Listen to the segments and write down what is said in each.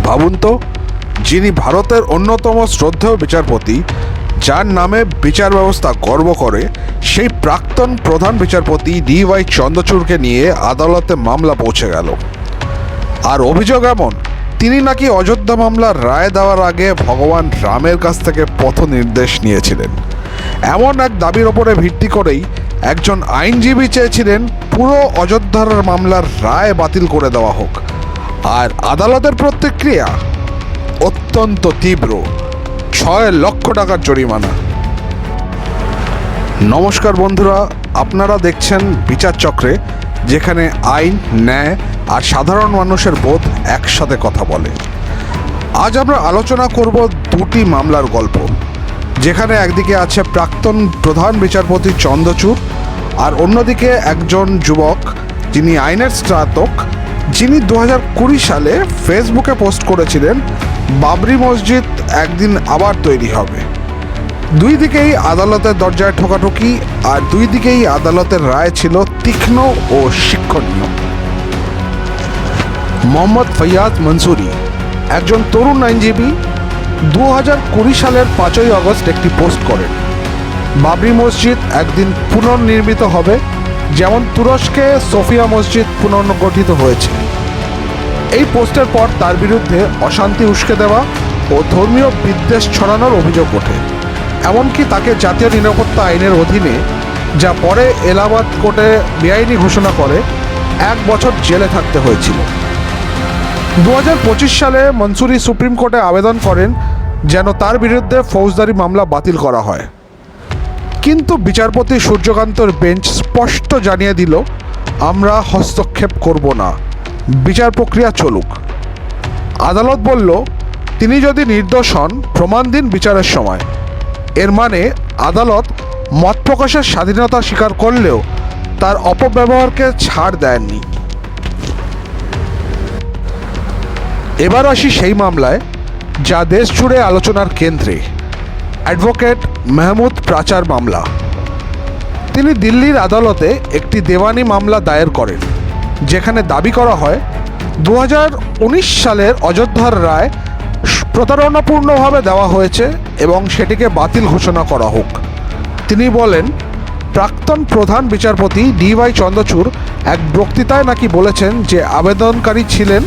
ভাবুন তো, যিনি ভারতের অন্যতম শ্রদ্ধেয় বিচারপতি, যার নামে বিচার ব্যবস্থা গর্ব করে, সেই প্রাক্তন প্রধান বিচারপতি ডি ওয়াই চন্দ্রচূড়কে নিয়ে আদালতে মামলা পৌঁছে গেল। আর অভিযোগ এমন, তিনি নাকি অযোধ্যা মামলার রায় দেওয়ার আগে ভগবান রামের কাছ থেকে পথ নির্দেশ নিয়েছিলেন। এমন এক দাবির ওপরে ভিত্তি করেই একজন আইনজীবী চেয়েছিলেন পুরো অযোধ্যার মামলার রায় বাতিল করে দেওয়া হোক। আর আদালতের প্রতিক্রিয়া অত্যন্ত তীব্র। ছয় লক্ষ টাকার জরিমানা। নমস্কার বন্ধুরা, আপনারা দেখছেন বিচার চক্রে, যেখানে আইন, ন্যায় আর সাধারণ মানুষের বোধ একসাথে কথা বলে। আজ আমরা আলোচনা করব দুটি মামলার গল্প, যেখানে একদিকে আছে প্রাক্তন প্রধান বিচারপতি চন্দ্রচূড় আর অন্যদিকে একজন যুবক যিনি আইনের স্নাতক যিনি দু হাজার কুড়ি সালে ফেসবুকে পোস্ট করেছিলেন, বাবরি মসজিদ একদিন আবার তৈরি হবে। দুই দিকেই আদালতের দরজায় ঠোকাঠুকি, আর দুই দিকেই আদালতের রায় ছিল তীক্ষ্ণ ও শিক্ষণীয়। মোহাম্মদ ফৈয়াদ মনসুরি, একজন তরুণ আইনজীবী দু হাজার কুড়ি সালের পাঁচই আগস্ট একটি পোস্ট করেন। বাবরি মসজিদ একদিন পুনর্নির্মিত হবে যেমন তুরস্কে সোফিয়া মসজিদ পুনর্গঠিত হয়েছে। এই পোস্টের পর তার বিরুদ্ধে অশান্তি উস্কে দেওয়া ও ধর্মীয় বিদ্বেষ ছড়ানোর অভিযোগ ওঠে। এমনকি তাকে জাতীয় নিরাপত্তা আইনের অধীনে যা পরে এলাহাবাদ কোর্টে বেআইনি ঘোষণা করে, এক বছর জেলে থাকতে হয়েছিল। দু হাজার পঁচিশ সালে মনসুরি সুপ্রিম কোর্টে আবেদন করেন যেন তার বিরুদ্ধে ফৌজদারি মামলা বাতিল করা হয়। কিন্তু বিচারপতি সূর্যকান্তর বেঞ্চ স্পষ্ট জানিয়ে দিল, আমরা হস্তক্ষেপ করব না। বিচার প্রক্রিয়া চলুক। আদালত বলল, তিনি যদি নির্দোষ হন, প্রমাণ দিন বিচারের সময়। এর মানে আদালত মত প্রকাশের স্বাধীনতা স্বীকার করলেও তার অপব্যবহারকে ছাড় দেননি। এবার আসি সেই মামলায়, যা দেশ জুড়ে আলোচনার কেন্দ্রে। অ্যাডভোকেট মেহমুদ প্রাচার মামলা। তিনি দিল্লির আদালতে একটি দেওয়ানি মামলা দায়ের করেন, যেখানে দাবি করা হয় দু হাজার উনিশ সালের অযোধ্যার রায় প্রতারণাপূর্ণভাবে দেওয়া হয়েছে এবং সেটিকে বাতিল ঘোষণা করা হোক। তিনি বলেন, প্রাক্তন প্রধান বিচারপতি ডি ওয়াই চন্দ্রচূড় এক বক্তৃতায় নাকি বলেছেন যে আবেদনকারী ছিলেন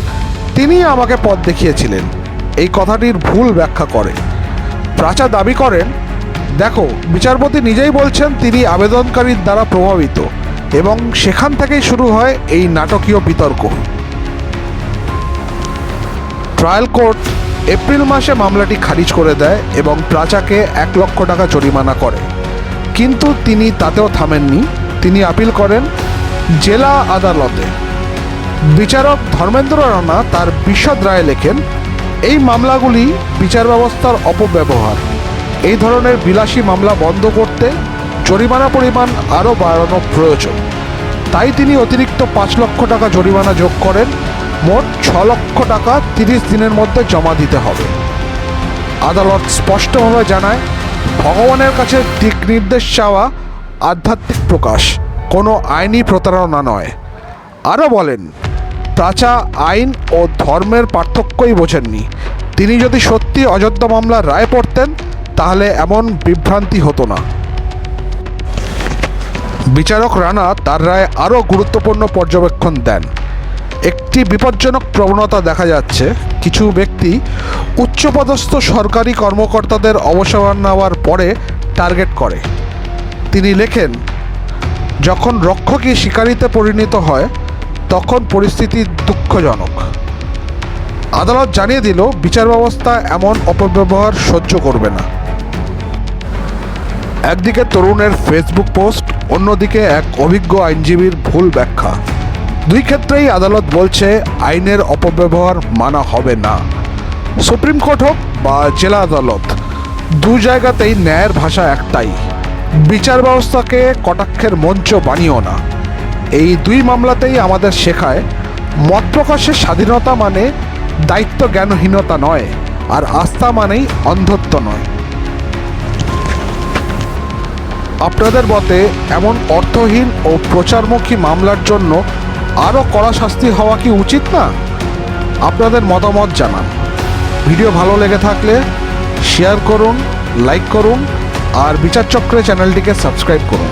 তিনি আমাকে পথ দেখিয়েছিলেন। এই কথাটির ভুল ব্যাখ্যা করে প্রাচা দাবি করেন, দেখো, বিচারপতি নিজেই বলছেন তিনি আবেদনকারীর দ্বারা প্রভাবিত এবং সেখান থেকেই শুরু হয় এই নাটকীয় বিতর্ক। ট্রায়াল কোর্ট এপ্রিল মাসে মামলাটি খারিজ করে দেয় এবং প্রাচাকে এক লক্ষ টাকা জরিমানা করে। কিন্তু তিনি তাতেও থামেননি। তিনি আপিল করেন, জেলা আদালতে বিচারক ধর্মেন্দ্র রানা তার বিশদ রায় লেখেন এই মামলাগুলি বিচার ব্যবস্থার অপব্যবহার। এই ধরনের বিলাসী মামলা বন্ধ করতে জরিমানা পরিমাণ আরও বাড়ানো প্রয়োজন। তাই তিনি অতিরিক্ত পাঁচ লক্ষ টাকা জরিমানা যোগ করেন। মোট ছ লক্ষ টাকা তিরিশ দিনের মধ্যে জমা দিতে হবে। আদালত স্পষ্টভাবে জানায়, ভগবানের কাছে দিক নির্দেশ চাওয়া আধ্যাত্মিক প্রকাশ, কোনো আইনি প্রতারণা নয়। আরও বলেন প্রাচা, আইন ও ধর্মের পার্থক্যই বোঝেননি। তিনি যদি সত্যি অযোধ্যা মামলার রায় পড়তেন, তাহলে এমন বিভ্রান্তি হতো না। বিচারক রানা তার রায় আরও গুরুত্বপূর্ণ পর্যবেক্ষণ দেন। একটি বিপজ্জনক প্রবণতা দেখা যাচ্ছে, কিছু ব্যক্তি উচ্চপদস্থ সরকারি কর্মকর্তাদের অবসর নেওয়ার পরে টার্গেট করে। তিনি লেখেন, যখন রক্ষকই শিকারিতে পরিণত হয় তখন পরিস্থিতি দুঃখজনক। আদালত জানিয়ে দিল, বিচার ব্যবস্থা এমন অপব্যবহার সহ্য করবে না। একদিকে তরুণের ফেসবুক পোস্ট, অন্যদিকে এক অভিজ্ঞ আইনজীবীর ভুল ব্যাখ্যা। দুই ক্ষেত্রেই আদালত বলছে, আইনের অপব্যবহার মানা হবে না। সুপ্রিম কোর্ট হোক বা জেলা আদালত, দু জায়গাতেই ন্যায়ের ভাষা একটাই। বিচার ব্যবস্থাকে কটাক্ষের মঞ্চ বানিও না। এই দুই মামলাতেই আমাদের শেখায়, মত প্রকাশের স্বাধীনতা মানে দায়িত্ব জ্ঞানহীনতা নয়, আর আস্থা মানেই অন্ধত্ব নয়। আপনাদের মতে এমন অর্থহীন ও প্রচারমুখী মামলার জন্য আরও কড়া শাস্তি হওয়া কি উচিত না? আপনাদের মতামত জানান। ভিডিও ভালো লেগে থাকলে শেয়ার করুন, লাইক করুন, আর বিচারচক্রে চ্যানেলটিকে সাবস্ক্রাইব করুন।